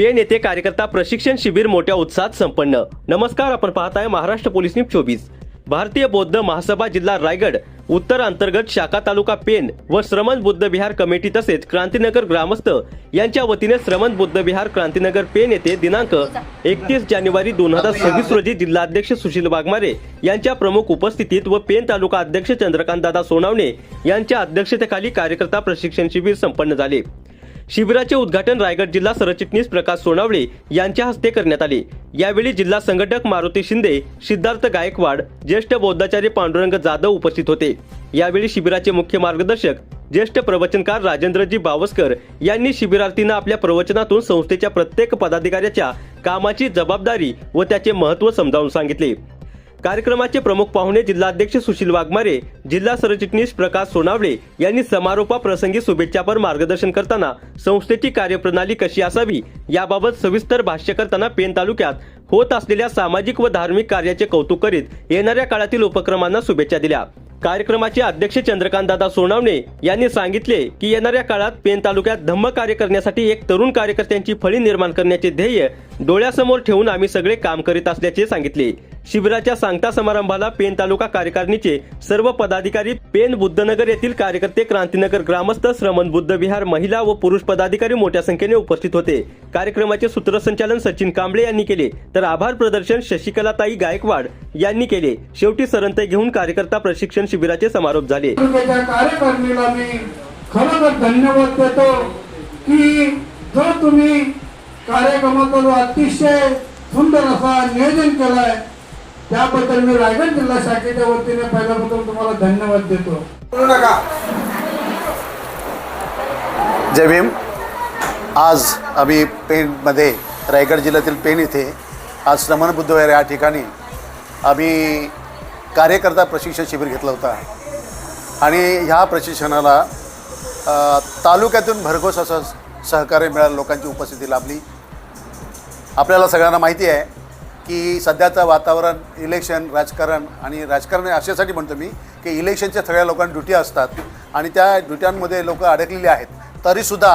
पेण येथे कार्यकर्ता प्रशिक्षण शिबिर मोठ्या उत्साहात संपन्न. नमस्कार आपण पाहताय महाराष्ट्र पोलीस न्यूज चोवीस. भारतीय बौद्ध महासभा जिल्हा रायगड उत्तर अंतर्गत शाखा तालुका पेण व श्रमण बुद्ध विहार कमिटी तसेच क्रांतीनगर ग्रामस्थ यांच्या वतीने श्रमण बुद्ध विहार क्रांतीनगर पेण येथे दिनांक एकतीस जानेवारी दोन हजार सव्वीस रोजी जिल्हाध्यक्ष सुशील वाघमारे यांच्या प्रमुख उपस्थितीत व पेण तालुका अध्यक्ष चंद्रकांत दादा सोनावणे यांच्या अध्यक्षतेखाली कार्यकर्ता प्रशिक्षण शिबिर संपन्न झाले. शिबिराचे उद्घाटन रायगड जिल्हा सरचिटणीस प्रकाश सोनावळे यांच्या हस्ते करण्यात आले. यावेळी जिल्हा संघटक मारुती शिंदे सिद्धार्थ गायकवाड ज्येष्ठ बौद्धाचार्य पांडुरंग जाधव उपस्थित होते. यावेळी शिबिराचे मुख्य मार्गदर्शक ज्येष्ठ प्रवचनकार राजेंद्रजी बावस्कर यांनी शिबिरार्थींना आपल्या प्रवचनातून संस्थेच्या प्रत्येक पदाधिकाऱ्याच्या कामाची जबाबदारी व त्याचे महत्त्व समजावून सांगितले. कार्यक्रमाचे प्रमुख पाहुणे जिल्हाध्यक्ष सुशील वाघमारे जिल्हा सरचिटणीस प्रकाश सोनावळे यांनी समारोपाप्रसंगी शुभेच्छापर मार्गदर्शन करताना संस्थेची कार्यप्रणाली कशी असावी याबाबत सविस्तर भाष्य करताना पेन तालुक्यात होत असलेल्या सामाजिक व धार्मिक कार्याचे कौतुक करीत येणाऱ्या काळातील उपक्रमांना शुभेच्छा दिल्या. कार्यक्रमाचे अध्यक्ष चंद्रकांतदादा सोनावणे यांनी सांगितले की येणाऱ्या काळात पेन तालुक्यात धम्म कार्य करण्यासाठी एक तरुण कार्यकर्त्यांची फळी निर्माण करण्याचे ध्येय डोळ्यासमोर ठेवून आम्ही सगळे काम करीत असल्याचे सांगितले. शिबिराच्या सांगता समारंभाला पेन तालुका कार्यकारिणीचे सर्व पदाधिकारी पेन बुद्धनगर येथील कार्यकर्ते क्रांतीनगर ग्रामस्थ श्रमण बुद्ध विहार महिला व पुरुष पदाधिकारी मोठ्या संख्येने उपस्थित होते. कार्यक्रमाचे सूत्रसंचालन सचिन कांबळे यांनी केले. तर आभार प्रदर्शन शशिकलाताई गायकवाड यांनी केले. शेवटी सरंत घेऊन कार्यकर्ता प्रशिक्षण शिबिराचे समारोप झाले. खरोखर धन्यवाद देतो की जो तुम्ही कार्यक्रमाचा जो अतिशय सुंदर असा नियोजन केलाय त्याबद्दल मी रायगड जिल्हा शाखेच्या वतीने पहिल्याबद्दल तुम्हाला धन्यवाद देतो. बोलू नका. जय भीम. आज आम्ही पेणमध्ये रायगड जिल्ह्यातील पेण येथे आज श्रमण बुद्धविहार या ठिकाणी आम्ही कार्यकर्ता प्रशिक्षण शिबिर घेतलं होता. आणि ह्या प्रशिक्षणाला तालुक्यातून भरघोस असं सहकार्य मिळालं लोकांची उपस्थिती लाभली. आपल्याला सगळ्यांना माहिती आहे की सध्याचं वातावरण इलेक्शन राजकारण आणि राजकारण अशासाठी म्हणतो मी की इलेक्शनच्या सगळ्या लोकांना ड्युटी असतात आणि त्या ड्युट्यांमध्ये लोक अडकलेली आहेत. तरीसुद्धा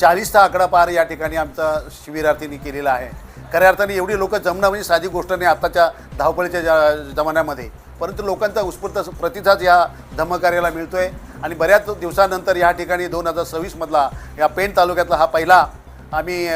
चाळीसचा आकडा पार या ठिकाणी आमचा शिबिरार्थींनी केलेला आहे. खऱ्या अर्थाने एवढी लोक जमणं म्हणजे साधी गोष्ट नाही आत्ताच्या धावपळीच्या जमान्यामध्ये. परंतु लोकांचा उत्स्फूर्त प्रतिसाद या धम्मकार्याला मिळतो आहे आणि बऱ्याच दिवसानंतर या ठिकाणी दोन हजार सव्वीसमधला या पेण तालुक्यातला हा पहिला आम्ही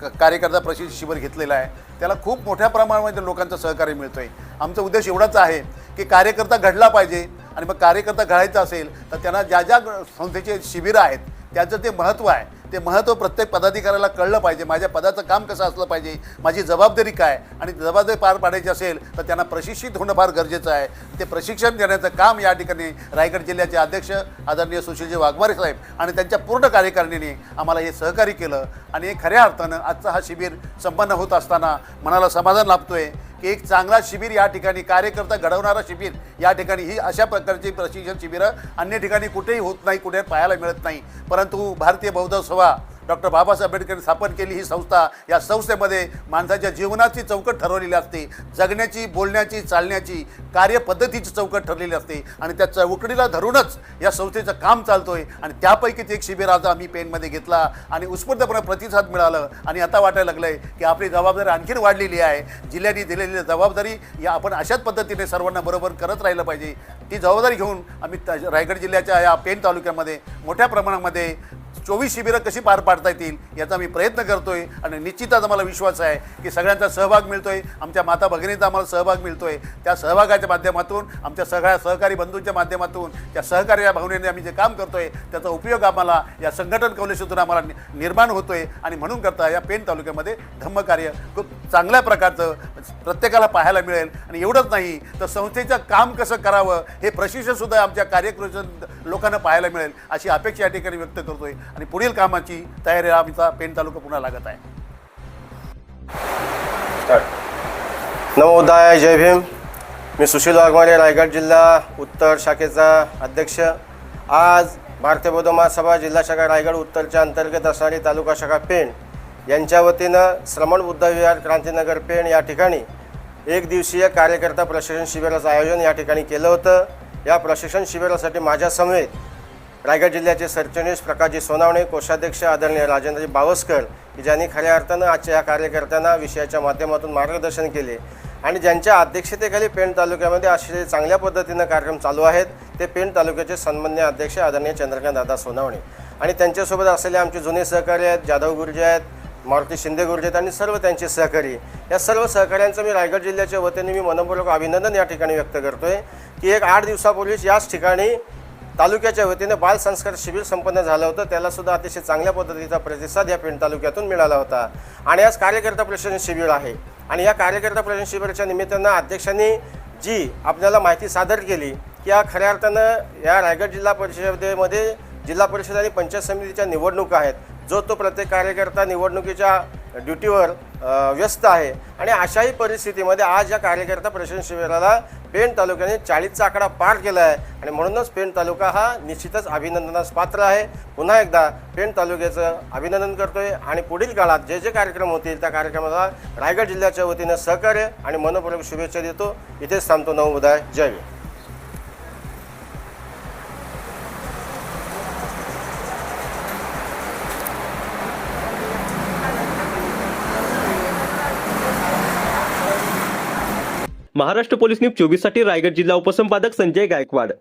क- कार्यकर्ता प्रशिक्षण शिबिर घेतलेलं आहे. त्याला खूप मोठ्या प्रमाणामध्ये लोकांचं सहकार्य मिळतो आहे आमचा उद्देश एवढाच आहे की कार्यकर्ता घडला पाहिजे आणि मग कार्यकर्ता घडायचा असेल तर त्यांना ज्या ज्या संस्थेचे शिबिरं आहेत त्याचं ते महत्त्व आहे. ते महत्त्व प्रत्येक पदाधिकाऱ्याला कळलं पाहिजे. माझ्या पदाचं काम कसं असलं पाहिजे? माझी जबाबदारी काय? आणि जबाबदारी पार पाडायची असेल तर त्यांना प्रशिक्षित होणं फार गरजेचं आहे. ते प्रशिक्षण देण्याचं काम या ठिकाणी रायगड जिल्ह्याचे अध्यक्ष आदरणीय सुशीलजी वाघमारे साहेब आणि त्यांच्या पूर्ण कार्यकारिणीने आम्हाला हे सहकार्य केलं. आणि हे खऱ्या अर्थानं आजचा हा शिबिर संपन्न होत असताना मनाला समाधान लाभतो आहे की एक चांगला शिबिर या ठिकाणी कार्यकर्ता घडवणारा शिबिर या ठिकाणी. ही अशा प्रकारची प्रशिक्षण शिबिरं अन्य ठिकाणी कुठेही होत नाही कुठे पाहायला मिळत नाही. परंतु भारतीय बौद्ध सभा डॉक्टर बाबासाहेब आंबेडकरांनी स्थापन केली ही संस्था या संस्थेमध्ये माणसाच्या जीवनाची चौकट ठरवलेली असते जगण्याची बोलण्याची चालण्याची कार्यपद्धतीची चौकट ठरलेली असते आणि त्या चौकटीला धरूनच या संस्थेचं काम चालतोय आणि त्यापैकीच एक शिबिर आज आम्ही पेनमध्ये घेतला आणि उत्स्फूर्तपणे प्रतिसाद मिळालं आणि आता वाटायला लागलं आहे की आपली जबाबदारी आणखीन वाढलेली आहे. जिल्ह्याने दिलेली जबाबदारी या आपण अशाच पद्धतीने सर्वांना बरोबर करत राहिलं पाहिजे. ती जबाबदारी घेऊन आम्ही त- रायगड जिल्ह्याच्या या पेन तालुक्यामध्ये मोठ्या प्रमाणामध्ये चोवीस शिबिरं कशी पार पाडता येतील याचा मी प्रयत्न करतोय आणि निश्चितच आम्हाला विश्वास आहे की सगळ्यांचा सहभाग मिळतोय. आमच्या माता भगिनीचा आम्हाला सहभाग मिळतोय. त्या सहभागाच्या माध्यमातून आमच्या सगळ्या सहकारी बंधूंच्या माध्यमातून त्या सहकार्या भावनेने आम्ही जे काम करतोय त्याचा उपयोग आम्हाला या संघटन कौलेशातून आम्हाला नि- निर्माण होतोय. आणि म्हणून करता या पेन तालुक्यामध्ये धम्मकार्य खूप चांगल्या प्रकारचं प्रत्येकाला पाहायला मिळेल. आणि एवढंच नाही तर संस्थेचं काम कसं करावं हे प्रशिक्षणसुद्धा आमच्या कार्यक्रम लोकांना पाहायला मिळेल अशी अपेक्षा या ठिकाणी व्यक्त करतोय. आणि पुढील कामाची तयारी आमचा पेन तालुका पुन्हा लागत आहे. नमोदाय जय भीम. मी सुशील वाघमारे रायगड जिल्हा उत्तर शाखेचा अध्यक्ष. आज भारतीय बौद्ध महासभा जिल्हा शाखा रायगड उत्तरच्या अंतर्गत असणारी तालुका शाखा पेण. यांच्या वतीनं श्रमण बुद्ध विहार क्रांतीनगर पेण या ठिकाणी एक दिवसीय कार्यकर्ता प्रशिक्षण शिबिराचं आयोजन या ठिकाणी केलं होतं. या प्रशिक्षण शिबिरासाठी माझ्यासमवेत रायगड जिल्ह्याचे सरचिटणीस प्रकाशजी सोनावणे कोषाध्यक्ष आदरणीय राजेंद्रजी बावस्कर की ज्यांनी खऱ्या अर्थानं आजच्या या कार्यकर्त्यांना विषयाच्या माध्यमातून मार्गदर्शन केले आणि ज्यांच्या अध्यक्षतेखाली पेण तालुक्यामध्ये असे चांगल्या पद्धतीनं कार्यक्रम चालू आहेत ते पेण तालुक्याचे सन्मान्य अध्यक्ष आदरणीय चंद्रकांत दादा सोनावणे. आणि त्यांच्यासोबत असलेले आमचे जुने सहकारी आहेत जाधव गुरुजी आहेत मारुती शिंदे गुरुजी आहेत आणि सर्व त्यांचे सहकारी. या सर्व सहकाऱ्यांचं मी रायगड जिल्ह्याच्या वतीने मी मनपूर्वक अभिनंदन या ठिकाणी व्यक्त करतो आहे की एक आठ दिवसापूर्वीच याच ठिकाणी तालुक्याच्या वतीने बाल संस्कार शिबिर संपन्न झालं होतं. त्याला सुद्धा अतिशय चांगल्या पद्धतीचा प्रतिसाद या पेण तालुक्यातून मिळाला होता. आणि आज कार्यकर्ता प्रशिक्षण शिबिर आहे. आणि या कार्यकर्ता प्रशिक्षण शिबिराच्या निमित्तानं अध्यक्षांनी जी आपल्याला माहिती सादर केली की या खऱ्या अर्थानं या रायगड जिल्हा परिषदेमध्ये जिल्हा परिषद आणि पंचायत समितीच्या निवडणुका आहेत. जो तो प्रत्येक कार्यकर्ता निवडणुकीच्या ड्युटीवर व्यस्त आहे. आणि अशाही परिस्थितीमध्ये आज या कार्यकर्ता प्रशिक्षण शिबिराला पेण तालुक्याने चाळीसचा आकडा पार केला आहे आणि म्हणूनच पेण तालुका हा निश्चितच अभिनंदनास पात्र आहे. पुन्हा एकदा पेण तालुक्याचं अभिनंदन करतोय. आणि पुढील काळात जे जे कार्यक्रम होतील त्या कार्यक्रमाला रायगड जिल्ह्याच्या वतीनं सहकार्य आणि मनपूर्वक शुभेच्छा देतो. इथेच थांबतो नवोदय. जय महाराष्ट्र पोलीस न्यूज चोवीससाठी रायगड जिल्हा उपसंपादक संजय गायकवाड.